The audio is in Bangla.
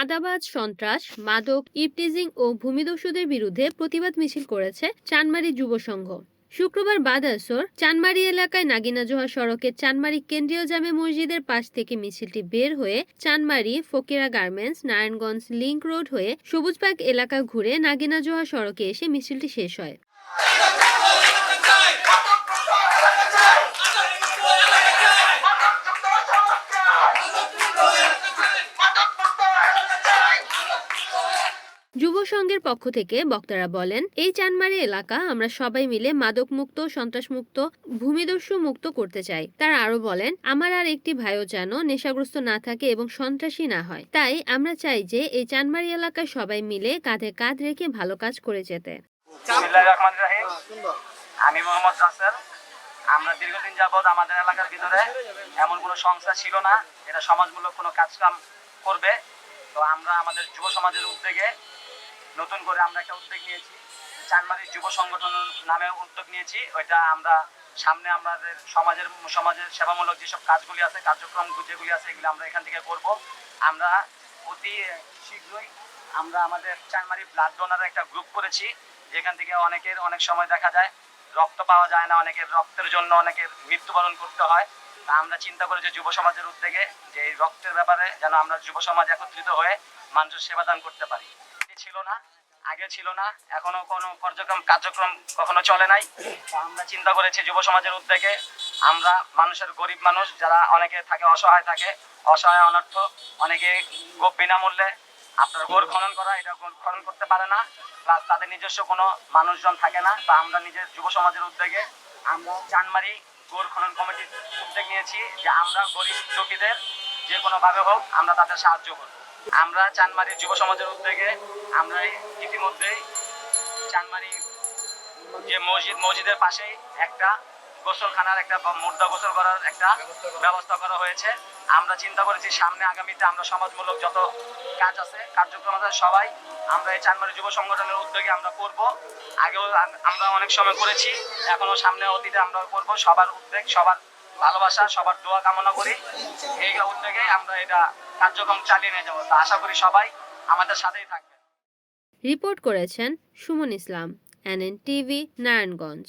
চাঁদাবাজ, সন্ত্রাস, মাদক, ইপটিজিং ও ভূমিদস্যুদের বিরুদ্ধে প্রতিবাদ মিছিল করেছে চানমারি যুব সংঘ। শুক্রবার বাদ আসর চানমারি এলাকায় নাগিনা জোহা সড়কের চানমারি কেন্দ্রীয় জামে মসজিদের পাশ থেকে মিছিলটি বের হয়ে Chanmari Fakira garments, Narayanganj link road হয়ে সবুজবাগ এলাকা ঘুরে নাগিনা জোহা সড়কে এসে মিছিলটি শেষ হয়। যুব সংঘের পক্ষ থেকে বক্তারা বলেন, এই চানমারি এলাকা আমরা সবাই মিলে মাদক মুক্ত সন্ত্রাস মুক্ত ভূমিদস্যু মুক্ত করতে চাই। তারা আরও বলেন, আমার আর একটি ভাইও যেন নেশাগ্রস্ত না থাকে এবং সন্ত্রাসী না হয়। তাই আমরা চাই যে এই চানমারি এলাকায় সবাই মিলে কাঁধে কাঁধ রেখে ভালো কাজ করে যেতে। আমি মোহাম্মদ রাসেল। আমরা দীর্ঘদিন যাবৎ আমাদের এলাকার ভিতরে এমন কোনো সংস্থা ছিল না, যেটা সমাজমূলক কোনো কাজকাম করবে। তো আমরা আমাদের যুব সমাজের উদ্যোগে নতুন করে আমরা একটা উদ্যোগ নিয়েছি। চানমারি যুব সংগঠন নামে উদ্যোগ নিয়েছি। ওইটা আমরা সামনে আমাদের সমাজের সমাজের সেবামূলক যেসব কাজগুলি আছে, কার্যক্রম যেগুলি আছে, এগুলো আমরা এখান থেকে করব। আমরা অতি শীঘ্রই আমরা আমাদের চানমারি ব্লাড ডোনার একটা গ্রুপ করেছি। যেখান থেকে অনেকের অনেক সময় দেখা যায়, রক্ত পাওয়া যায় না, অনেকের রক্তের জন্য অনেকের মৃত্যুবরণ করতে হয়। তা আমরা চিন্তা করি যে যুব সমাজের উদ্যোগে যে এই রক্তের ব্যাপারে যেন আমরা যুব সমাজ একত্রিত হয়ে মানুষের সেবা দান করতে পারি। ছিল না, আগে ছিল না, এখনও কোনো কার্যক্রম কার্যক্রম কখনো চলে নাই। আমরা চিন্তা করেছি যুব সমাজের উদ্যোগে আমরা মানুষের গরিব মানুষ যারা অনেকে থাকে, অসহায় থাকে, অসহায়, অনর্থ, অনেকে বিনামূল্যে আপনার গোর খনন করা, এটা খনন করতে পারে না প্লাস তাদের নিজস্ব কোনো মানুষজন থাকে না। তো আমরা নিজের যুব সমাজের উদ্যোগে আমরা চানমারি গোর খনন কমিটির উদ্যোগ নিয়েছি যে আমরা গরিব দুঃখীদের যে কোনোভাবে হোক আমরা তাদের সাহায্য করব। আমরা চানমারি যুব সমাজের উদ্যোগে আমরা ইতিমধ্যেই চানমারি যে মসজিদ, মসজিদের পাশেই একটা গোসলখানার একটা মুর্দা গোসল করার একটা ব্যবস্থা করা হয়েছে। আমরা চিন্তা করেছি, সামনে আগামীতে আমরা সমাজমূলক যত কাজ আছে, কার্যক্রম আছে, সবাই আমরা এই চানমারি যুব সংগঠনের উদ্যোগে আমরা করব। আগেও আমরা অনেক সময় করেছি, এখনও সামনে অতীতে আমরা করব। সবার উদ্যোগ সবার ভালোবাসা, সবার দোয়া কামনা করি। এই উদ্যোগে আমরা এটা কার্যক্রম চালিয়ে নিয়ে যাব। আশা করি সবাই আমাদের সাথেই থাকবে রিপোর্ট করেছেন Suman Islam N N TV Narayanganj.